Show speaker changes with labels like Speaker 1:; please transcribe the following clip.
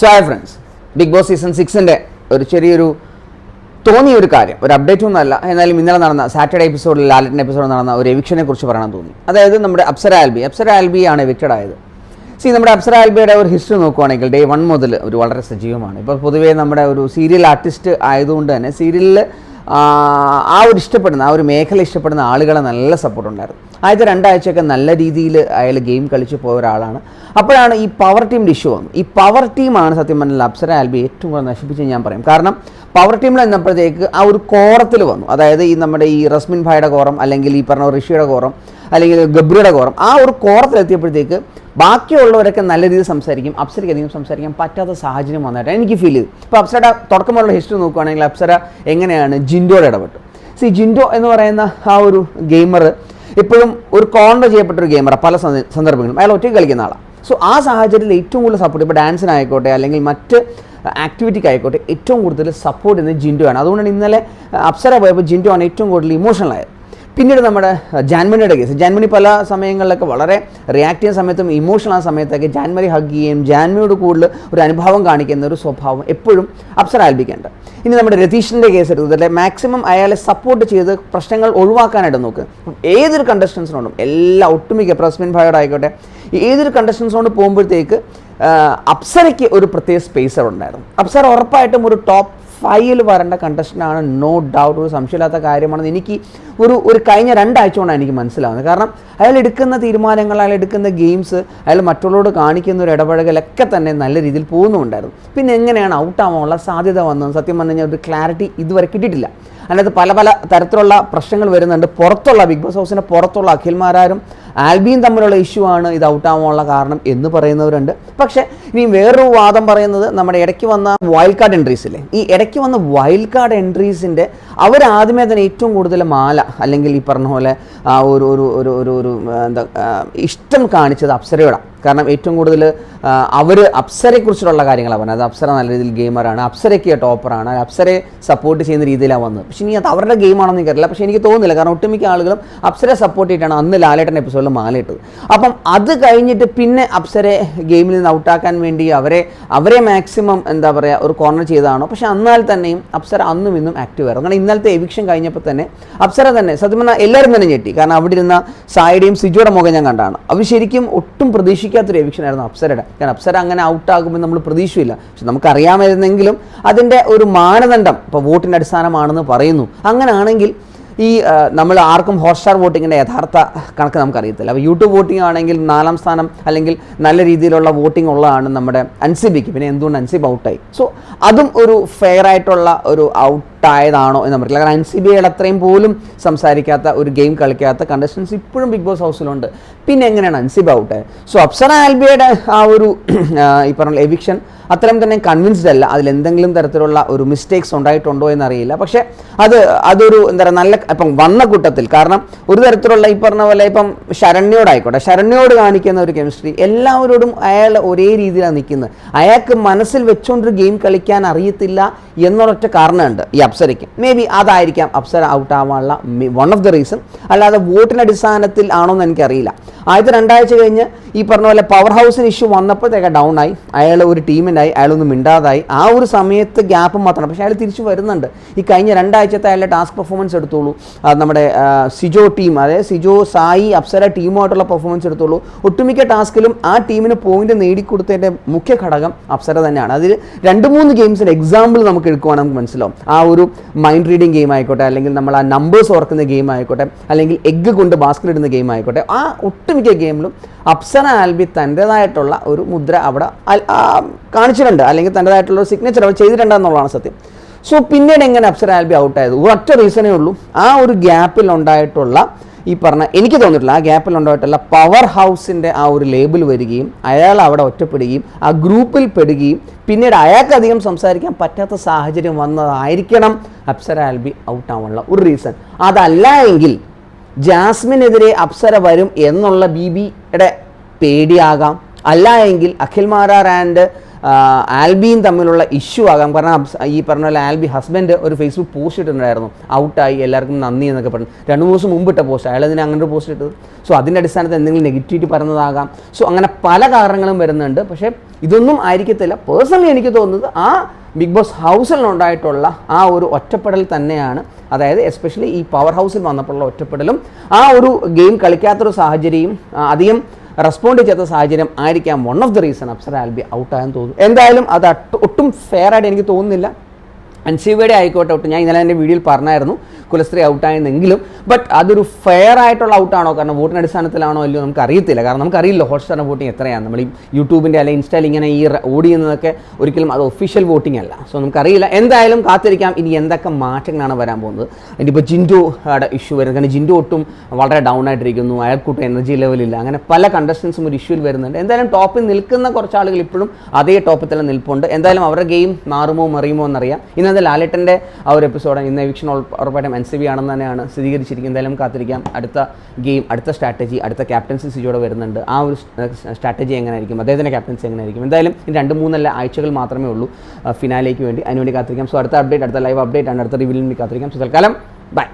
Speaker 1: So hi friends big boss season സിക്സിന്റെ ഒരു ചെറിയൊരു തോന്നിയ ഒരു കാര്യം. ഒരു അപ്ഡേറ്റ് ഒന്നുമല്ല എന്നാലും ഇന്നലെ നടന്ന സാറ്റർഡേ എപ്പിസോഡിൽ ലാലറ്റിന്റെ എപ്പിസോഡിൽ നടന്ന ഒരു എവിക്ഷനെ കുറിച്ച് പറയാൻ തോന്നി. അതായത് നമ്മുടെ അപ്സര ആൽബി. അപ്സര ആൽബി ആണ് എവിക്റ്റഡ് ആയത്. സി നമ്മുടെ അപ്സര ആൽബിയുടെ ഒരു ഹിസ്റ്ററി നോക്കുവാണെങ്കിൽ ഡേ വൺ മുതൽ ഒരു വളരെ സജീവമാണ്. ഇപ്പോൾ പൊതുവേ നമ്മുടെ ഒരു സീരിയൽ ആർട്ടിസ്റ്റ് ആയതുകൊണ്ട് തന്നെ സീരിയലിൽ ആ ഒരു ഇഷ്ടപ്പെടുന്ന ആ ഒരു മേഖല ഇഷ്ടപ്പെടുന്ന ആളുകളെ നല്ല സപ്പോർട്ട് ഉണ്ടായിരുന്നു. ആദ്യത്തെ രണ്ടാഴ്ചയൊക്കെ നല്ല രീതിയിൽ അയാൾ ഗെയിം കളിച്ച് പോയ ഒരാളാണ്. അപ്പോഴാണ് ഈ പവർ ടീമിന്റെ ഇഷ്യൂ വന്നത്. ഈ പവർ ടീമാണ് സത്യം പറഞ്ഞാൽ അപ്സര ആൽബി ഏറ്റവും കൂടുതൽ നശിപ്പിച്ച് ഞാൻ പറയും. കാരണം പവർ ടീമിൽ എന്നപ്പോഴത്തേക്ക് ആ ഒരു കോറത്തിൽ വന്നു. അതായത് ഈ നമ്മുടെ ഈ റസ്മിൻ ഭായുടെ കോറം അല്ലെങ്കിൽ ഈ പറഞ്ഞ ഋഷിയുടെ കോറം അല്ലെങ്കിൽ ഗബ്രിയുടെ കോറം. ആ ഒരു കോറത്തിലെത്തിയപ്പോഴത്തേക്ക് ബാക്കിയുള്ളവരൊക്കെ നല്ല രീതിയിൽ സംസാരിക്കും. അപ്സരയ്ക്ക് അധികം സംസാരിക്കാൻ പറ്റാത്ത സാഹചര്യം വന്നതായിട്ടാണ് എനിക്ക് ഫീൽ ചെയ്തു. ഇപ്പോൾ അപ്സര തുടക്കമുള്ള ഹിസ്റ്ററി നോക്കുകയാണെങ്കിൽ അപ്സര എങ്ങനെയാണ് ജിൻഡോയുടെ ഇടപെട്ടു. സി ജിൻഡോ എന്ന് പറയുന്ന ആ ഒരു ഗെയിമർ ഇപ്പോഴും ഒരു കോണ്ടർ ചെയ്യപ്പെട്ട ഒരു ഗെയിമറാണ് പല സന്ദർഭങ്ങളും അയാൾ ഒറ്റയ്ക്ക് കളിക്കുന്ന ആളാണ് സോ ആ സാഹചര്യത്തിൽ ഏറ്റവും കൂടുതൽ സപ്പോർട്ട് ഇപ്പോൾ ഡാൻസിനായിക്കോട്ടെ അല്ലെങ്കിൽ മറ്റ് ആക്ടിവിറ്റിക്ക് ആയിക്കോട്ടെ ഏറ്റവും കൂടുതൽ സപ്പോർട്ട് ചെയ്യുന്നത് ജിൻഡോ ആണ് അതുകൊണ്ടാണ് ഇന്നലെ അപ്സര പോയപ്പോൾ ജിൻഡോ ആണ് ഏറ്റവും കൂടുതൽ ഇമോഷണൽ ആയത്. പിന്നീട് നമ്മുടെ ജാൻമണിയുടെ കേസ് ജാൻമണി പല സമയങ്ങളിലൊക്കെ വളരെ റിയാക്ട് ചെയ്യുന്ന സമയത്തും ഇമോഷണൽ ആ സമയത്തൊക്കെ ജാൻമണി ഹഗ് ചെയ്യുകയും ജാൻമണിയോട് കൂടുതൽ ഒരു അനുഭവം കാണിക്കുന്ന ഒരു സ്വഭാവം എപ്പോഴും അപ്സര ആൽപ്പിക്കേണ്ട ഇനി നമ്മുടെ രതീഷിന്റെ കേസ് എടുത്തതിൽ മാക്സിമം അയാളെ സപ്പോർട്ട് ചെയ്ത് പ്രശ്നങ്ങൾ ഒഴിവാക്കാനായിട്ട് നോക്ക്. ഏതൊരു കണ്ടസ്റ്റൻസിനോടും എല്ലാ ഒട്ടുമിക്ക പ്രസ്മിൻ ഭായോടായിക്കോട്ടെ ഏതൊരു കണ്ടസ്റ്റൻസിനോട് പോകുമ്പോഴത്തേക്ക് അപ്സരയ്ക്ക് ഒരു പ്രത്യേക സ്പേസ് ഉണ്ടായിരുന്നു. അപ്സര ഉറപ്പായിട്ടും ഒരു ടോപ്പ് ഫൈവിൽ വരേണ്ട കണ്ടസ്റ്റന്റാണ് നോ ഡൗട്ട് ഒരു സംശയമില്ലാത്ത കാര്യമാണെന്ന് എനിക്ക് ഒരു ഒരു കഴിഞ്ഞ രണ്ടാഴ്ച കൊണ്ടാണ് എനിക്ക് മനസ്സിലാവുന്നത്. കാരണം അയാൾ എടുക്കുന്ന തീരുമാനങ്ങൾ അയാൾ എടുക്കുന്ന ഗെയിംസ് അയാൾ മറ്റുള്ളവരോട് കാണിക്കുന്ന ഒരു ഇടപഴകലൊക്കെ തന്നെ നല്ല രീതിയിൽ പോകുന്നുണ്ടായിരുന്നു പിന്നെ എങ്ങനെയാണ് ഔട്ട് ആവാനുള്ള സാധ്യത വന്നത് സത്യം പറഞ്ഞു കഴിഞ്ഞാൽ ഒരു ക്ലാരിറ്റി ഇതുവരെ കിട്ടിയിട്ടില്ല. അതിനകത്ത് പല പല തരത്തിലുള്ള പ്രശ്നങ്ങൾ വരുന്നുണ്ട്. പുറത്തുള്ള ബിഗ് ബോസ് ഹൗസിന്റെ പുറത്തുള്ള അഖിൽമാരാരും ആൽബിയും തമ്മിലുള്ള ഇഷ്യൂ ആണ് ഇത് ഔട്ട് ആവാനുള്ള കാരണം എന്ന് പറയുന്നവരുണ്ട്. പക്ഷേ ഇനി വേറൊരു വാദം പറയുന്നത് നമ്മുടെ ഇടയ്ക്ക് വന്ന വൈൽഡ് കാർഡ് എൻട്രീസ് ഇല്ലേ? ഈ ഇടയ്ക്ക് വന്ന വൈൽഡ് കാർഡ് എൻട്രീസിന്റെ അവർ തന്നെ ഏറ്റവും കൂടുതൽ മാല അല്ലെങ്കിൽ ഈ പറഞ്ഞ പോലെ ഒരു ഒരു ഒരു ഒരു ഒരു എന്താ ഇഷ്ടം കാണിച്ചത് അപ്സരയോടാണ് കാരണം ഏറ്റവും കൂടുതൽ അവർ അപ്സരയെക്കുറിച്ചുള്ള കാര്യങ്ങളാണ് പറഞ്ഞത്. അപ്സര നല്ല രീതിയിൽ ഗെയിമറാണ് അപ്സരയ്ക്ക് ടോപ്പറാണ് അപ്സരയെ സപ്പോർട്ട് ചെയ്യുന്ന രീതിയിലാണ് വന്നത്. പക്ഷേ ഇനി അത് അവരുടെ ഗെയിമാണെന്ന് എനിക്കറിയില്ല. പക്ഷേ എനിക്ക് തോന്നുന്നില്ല. കാരണം ഒട്ടുമിക്ക ആളുകളും അപ്സരയെ സപ്പോർട്ട് ചെയ്തിട്ടാണ് അന്ന് ലാലേട്ടൻ എപ്പിസോഡിൽ മാലയിട്ടത് അപ്പം അത് കഴിഞ്ഞിട്ട് പിന്നെ അപ്സരെ ഗെയിമിൽ നിന്ന് ഔട്ടാക്കാൻ വേണ്ടി അവരെ അവരെ മാക്സിമം എന്താ പറയുക ഒരു കോർണർ ചെയ്തതാണോ? പക്ഷേ എന്നാൽ തന്നെയും അപ്സര അന്നും ഇന്നും ആക്റ്റീവ് ആയിരുന്നു. കാരണം ഇന്നലത്തെ എവിക്ഷൻ കഴിഞ്ഞപ്പോൾ തന്നെ അപ്സര തന്നെ സത്യം പറഞ്ഞാൽ എല്ലാവരും തന്നെ ഞെട്ടി. കാരണം അവിടെ ഇരുന്ന സായിയുടെയും സിജുയുടെ മുഖം ഞാൻ കണ്ടാണ്. അവർ ശരിക്കും ഒട്ടും പ്രതീക്ഷിക്കാത്തൊരു എവിക്ഷൻ ആയിരുന്നു അപ്സരയുടെ. കാരണം അപ്സര അങ്ങനെ ഔട്ടാകുമ്പോൾ നമ്മൾ പ്രതീക്ഷയില്ല. പക്ഷെ നമുക്കറിയാമായിരുന്നെങ്കിലും അതിന്റെ ഒരു മാനദണ്ഡം ഇപ്പോൾ വോട്ടിന്റെ അടിസ്ഥാനമാണെന്ന് പറയുന്നു. അങ്ങനെയാണെങ്കിൽ ഈ നമ്മൾ ആർക്കും ഹോട്ട്സ്റ്റാർ വോട്ടിങ്ങിന്റെ യഥാർത്ഥ കണക്ക് നമുക്കറിയത്തില്ല. അപ്പോൾ യൂട്യൂബ് വോട്ടിംഗ് ആണെങ്കിൽ നാലാം സ്ഥാനം അല്ലെങ്കിൽ നല്ല രീതിയിലുള്ള വോട്ടിംഗ് ഉള്ളതാണ് നമ്മുടെ അൻസിബിക്ക്. പിന്നെ എന്തുകൊണ്ട് അൻസിബ് ഔട്ടായി? സോ അതും ഒരു ഫെയർ ആയിട്ടുള്ള ഒരു ഔട്ടായതാണോ എന്ന് പറഞ്ഞില്ല കാരണം എൻ സി ബി ഐയുടെ അത്രയും പോലും സംസാരിക്കാത്ത ഒരു ഗെയിം കളിക്കാത്ത കണ്ടസ്റ്റൻസ് ഇപ്പോഴും ബിഗ് ബോസ് ഹൗസിലുണ്ട് പിന്നെ എങ്ങനെയാണ് അൻസിബ ഔട്ട് സോ അപ്സറ ആൽബിയുടെ ആ ഒരു ഈ പറഞ്ഞ എവിക്ഷൻ അത്രയും തന്നെ കൺവിൻസ്ഡ് അല്ല. അതിൽ എന്തെങ്കിലും തരത്തിലുള്ള ഒരു മിസ്റ്റേക്സ് ഉണ്ടായിട്ടുണ്ടോ എന്നറിയില്ല. പക്ഷേ അത് അതൊരു എന്താ പറയുക നല്ല ഇപ്പം വന്ന കൂട്ടത്തിൽ കാരണം ഒരു തരത്തിലുള്ള ഈ പറഞ്ഞ പോലെ ഇപ്പം ശരണ്യോടായിക്കോട്ടെ ശരണ്യോട് കാണിക്കുന്ന ഒരു കെമിസ്ട്രി എല്ലാവരോടും അയാൾ ഒരേ രീതിയിലാണ് നിൽക്കുന്നത്. അയാൾക്ക് മനസ്സിൽ വെച്ചുകൊണ്ടൊരു ഗെയിം കളിക്കാൻ അറിയത്തില്ല എന്നൊരൊറ്റ കാരണമുണ്ട് ഈ അപ്സരയ്ക്ക്. മേ ബി അതായിരിക്കാം അപ്സര ഔട്ട് ആവാനുള്ള വൺ ഓഫ് ദ റീസൺ അല്ലാതെ വോട്ടിന്റെ അടിസ്ഥാനത്തിൽ ആണോ എന്ന് എനിക്കറിയില്ല. ആദ്യത്തെ രണ്ടാഴ്ച കഴിഞ്ഞ് ഈ പറഞ്ഞ പോലെ പവർ ഹൗസിന് ഇഷ്യൂ വന്നപ്പോഴത്തേക്ക് ഡൗൺ ആയി. അയാൾ ഒരു ടീമിനായി അയാളൊന്നും മിണ്ടാതായി. ആ ഒരു സമയത്ത് ഗ്യാപ്പ് മാത്രമാണ്. പക്ഷേ അയാൾ തിരിച്ചു വരുന്നുണ്ട്. ഈ കഴിഞ്ഞ രണ്ടാഴ്ചത്തെ അയാളുടെ ടാസ്ക് പെർഫോമൻസ് എടുത്തോളൂ. നമ്മുടെ സിജോ ടീം അതായത് സിജോ സായി അപ്സര ടീമുമായിട്ടുള്ള പെർഫോമൻസ് എടുത്തോളൂ. ഒട്ടുമിക്ക ടാസ്കിലും ആ ടീമിന് പോയിന്റ് നേടിക്കൊടുത്തതിന്റെ മുഖ്യ ഘടകം അപ്സര തന്നെയാണ്. അതിൽ രണ്ട് മൂന്ന് ഗെയിംസിന്റെ എക്സാമ്പിൾ നമുക്ക് എടുക്കുവാണെങ്കിൽ മനസ്സിലാവും. ആ ഒരു മൈൻഡ് റീഡിങ് ഗെയിം ആയിക്കോട്ടെ അല്ലെങ്കിൽ നമ്മൾ ആ നമ്പേഴ്സ് ഓർക്കുന്ന ഗെയിം ആയിക്കോട്ടെ അല്ലെങ്കിൽ എഗ്ഗ് കൊണ്ട് ബാസ്കറ്റ് ഇടുന്ന ഗെയിം ആയിക്കോട്ടെ ആ ഒട്ടുമിക്ക ഗെയിമിലും അപ്സന ആൽബി തന്റേതായിട്ടുള്ള ഒരു മുദ്ര അവിടെ കാണിച്ചിട്ടുണ്ട്. അല്ലെങ്കിൽ തന്റേതായിട്ടുള്ള ഒരു സിഗ്നേച്ചർ അവർ ചെയ്തിട്ടുണ്ടെന്നുള്ളതാണ് സത്യം. സോ പിന്നീട് എങ്ങനെ അപ്സര ആൽബി ഔട്ട് ഔട്ടായത് ഒറ്റ റീസണേ ഉള്ളൂ. ആ ഒരു ഗ്യാപ്പിൽ ഉണ്ടായിട്ടുള്ള ഈ പറഞ്ഞ എനിക്ക് തോന്നിയിട്ടില്ല ആ ഗ്യാപ്പിൽ ഉണ്ടായിട്ടുള്ള പവർ ഹൗസിന്റെ ആ ഒരു ലേബിൾ വരികയും അയാൾ അവിടെ ഒറ്റപ്പെടുകയും ആ ഗ്രൂപ്പിൽ പെടുകയും പിന്നീട് അയാൾക്ക് അധികം സംസാരിക്കാൻ പറ്റാത്ത സാഹചര്യം വന്നതായിരിക്കണം അപ്സര ആൽബി ഔട്ടാവാനുള്ള ഒരു റീസൺ അതല്ല എങ്കിൽ ജാസ്മിനെതിരെ അപ്സര വരും എന്നുള്ള ബി ബിയുടെ പേടിയാകാം. അല്ല എങ്കിൽ അഖിൽ മാരാർ ആൻഡ് ആൽബിയും തമ്മിലുള്ള ഇഷ്യൂ ആകാം കാരണം ഈ പറഞ്ഞ പോലെ ആൽബി ഹസ്ബൻഡ് ഒരു ഫേസ്ബുക്ക് പോസ്റ്റ് ഇട്ടിട്ടുണ്ടായിരുന്നു. ഔട്ടായി എല്ലാവർക്കും നന്ദി എന്നൊക്കെ പറഞ്ഞു. രണ്ട് മൂന്ന് ദിവസം മുമ്പ് ഇട്ട പോസ്റ്റ് അയാൾ അതിന് അങ്ങനെ ഒരു പോസ്റ്റ് ഇട്ടത്? സോ അതിന്റെ അടിസ്ഥാനത്തിൽ എന്തെങ്കിലും നെഗറ്റിവിറ്റി പറഞ്ഞതാകാം സോ അങ്ങനെ പല കാരണങ്ങളും വരുന്നുണ്ട്. പക്ഷേ ഇതൊന്നും ആയിരിക്കത്തില്ല. പേഴ്സണലി എനിക്ക് തോന്നുന്നത് ആ ബിഗ് ബോസ് ഹൗസിലുണ്ടായിട്ടുള്ള ആ ഒരു ഒറ്റപ്പെടൽ തന്നെയാണ്. അതായത് എസ്പെഷ്യലി ഈ പവർ ഹൗസിൽ വന്നപ്പോഴുള്ള ഒറ്റപ്പെടലും ആ ഒരു ഗെയിം കളിക്കാത്തൊരു സാഹചര്യം അധികം റെസ്പോണ്ട് ചെയ്ത സാഹചര്യം ആയിരിക്കാം. One of the reason Apsara Alby ഔട്ടായെന്ന് തോന്നുന്നു. എന്തായാലും അത് ഒട്ടും ഫെയർ ആയിട്ട് എനിക്ക് തോന്നുന്നില്ല. അൻസിബയുടെ ആയിക്കോട്ടെ ഔട്ട് ഞാൻ ഇന്നലെ എന്റെ വീഡിയോയിൽ പറഞ്ഞായിരുന്നു കുലസ്ത്രീ ഔട്ടായെന്നെങ്കിലും ബട്ട് അതൊരു ഫെയർ ആയിട്ടുള്ള ഔട്ടാണോ കാരണം വോട്ടിന്റെ അടിസ്ഥാനത്തിലാണോ അല്ലയോ നമുക്ക് അറിയത്തില്ല. കാരണം നമുക്കറിയില്ല ഹോട്ട്സ്റ്റാറിന്റെ വോട്ടിംഗ് എത്രയാണ്. നമ്മൾ ഈ യൂട്യൂബിന്റെ അല്ലെങ്കിൽ ഇൻസ്റ്റയിൽ ഇങ്ങനെ ഈ ഓടിയുന്നതൊക്കെ ഒരിക്കലും അത് ഒഫീഷ്യൽ വോട്ടിംഗ് അല്ല. സോ നമുക്കറിയില്ല. എന്തായാലും കാത്തിരിക്കാം. ഇനി എന്തൊക്കെ മാറ്റങ്ങളാണ് വരാൻ പോകുന്നത്? ഇനിയിപ്പോൾ ജിൻഡോയുടെ ഇഷ്യൂ വരുന്നത്. കാരണം ജിൻഡോ ഒട്ടും വളരെ ഡൗൺ ആയിട്ടിരിക്കുന്നു. അയാൾക്കൂട്ടും എനർജി ലെവലില്ല അങ്ങനെ പല കണ്ടസ്റ്റൻസും ഒരു ഇഷ്യൂവിൽ വരുന്നുണ്ട്. എന്തായാലും ടോപ്പിൽ നിൽക്കുന്ന കുറച്ച് ആളുകൾ ഇപ്പോഴും അതേ ടോപ്പിൽ തന്നെ നിൽപ്പുണ്ട്. എന്തായാലും അവരുടെ ഗെയിം മാറുമോ മറിയുമോ എന്നറിയാം. ഇന്നത്തെ ലാലേട്ടന്റെ ആ ഒരു എപ്പിസോഡ് ഇന്ന് എവിക്ഷൻ ഉറപ്പായിട്ടും എൻ സി ബി ആണെന്ന് തന്നെയാണ് സ്ഥിരീകരിച്ചിരിക്കുന്നത്. എന്തായാലും കാത്തിരിക്കാം. അടുത്ത ഗെയിം അടുത്ത സ്ട്രാറ്റജി അടുത്ത ക്യാപ്റ്റൻസി സിജോടെ വരുന്നുണ്ട്. ആ ഒരു സ്ട്രാറ്റജി എങ്ങനെയായിരിക്കും? അദ്ദേഹത്തിന്റെ ക്യാപ്റ്റൻസി എങ്ങനെയായിരിക്കും? എന്തായാലും ഇനി രണ്ട് മൂന്നല്ല ആഴ്ചകൾ മാത്രമേ ഉള്ളൂ ഫിനാലേക്ക് വേണ്ടി. അതിനുവേണ്ടി കാത്തിരിക്കാം. സോ അടുത്ത അപ്ഡേറ്റ് അടുത്ത ലൈവ് അപ്ഡേറ്റ് ആണ്. അടുത്ത റിവ്യൂവിന് വേണ്ടി കാത്തിരിക്കാം. സോ തൽക്കാലം ബൈ